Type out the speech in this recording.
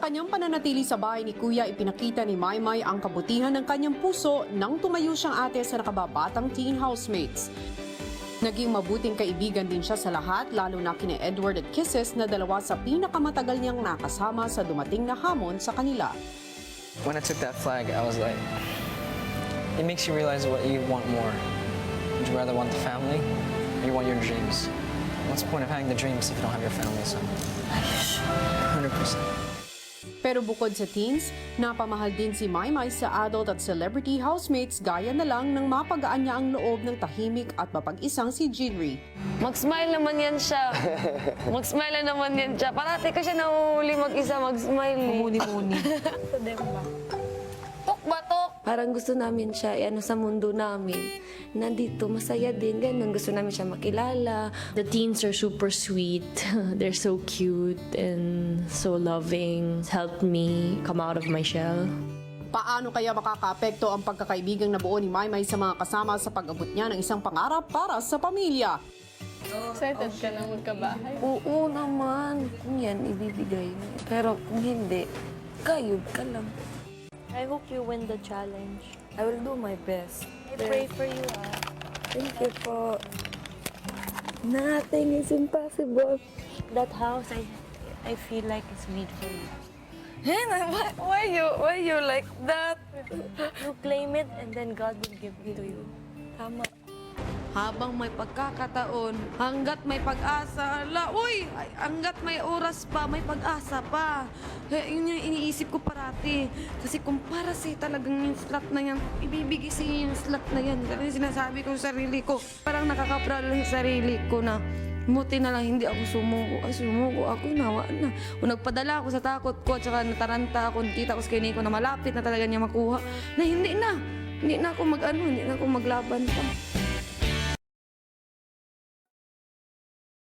kanyang pananatili sa bahay ni Kuya, ipinakita ni Maymay ang kabutihan ng kanyang puso nang tumayo siyang ate sa nakababatang teen housemates. Naging mabuting kaibigan din siya sa lahat, lalo na kina Edward at Kisses na dalawa sa pinakamatagal niyang nakasama sa dumating na hamon sa kanila. When I took that flag, I was like, it makes you realize what you want more. Would you rather want the family or you want your dreams? What's the point of having the dreams if you don't have your family? So, 100%. Pero bukod sa teens, napamahal din si Maymay sa adult at celebrity housemates gaya na lang ng mapagaan niya ang loob ng tahimik at mapag-isang si Jinri. Mag-smile naman yan siya. Mag-smile na naman yan siya. Parati ko siya nahuhuli mag-isa mag-smile. eh. Muni-muni. Tok ba, tok? Parang gusto namin siya, ano, sa mundo namin. Nandito, masaya din, ganun. Gusto namin siya makilala. The teens are super sweet. They're so cute and so loving. Helped me come out of my shell. Paano kaya makakaapekto ang pagkakaibigang nabuo ni Maymay sa mga kasama sa pag-abot niya ng isang pangarap para sa pamilya? Excited ka na magkabahay? Oo naman, kung yan, ibibigay niya. Pero kung hindi, kayod ka lang. I hope you win the challenge. I will do my best. I pray for you, ah. Thank you po. Nothing is impossible. That house, I I feel like it's made for you. Hannah, why, why you, why you like that? You claim it and then God will give it to you. Tama. Habang may pagkakataon, hanggat may pag-asa, ala, uy, hanggat may oras pa, may pag-asa pa. Eh, yun yung iniisip ko parati. Kasi kung para si talagang yung slot na yan, ibibigay sa yung slot na yan. Kasi sinasabi ko sa sarili ko, parang nakaka-proud lang sa sarili ko na Buti na lang hindi ako sumuko. Ay, sumuko ako, nawa na. Kung nagpadala ako sa takot ko, at saka nataranta ako, nakita ko sa kinay ko na malapit na talaga niya makuha, na hindi na. Hindi na ako mag-ano, hindi na ako maglaban pa.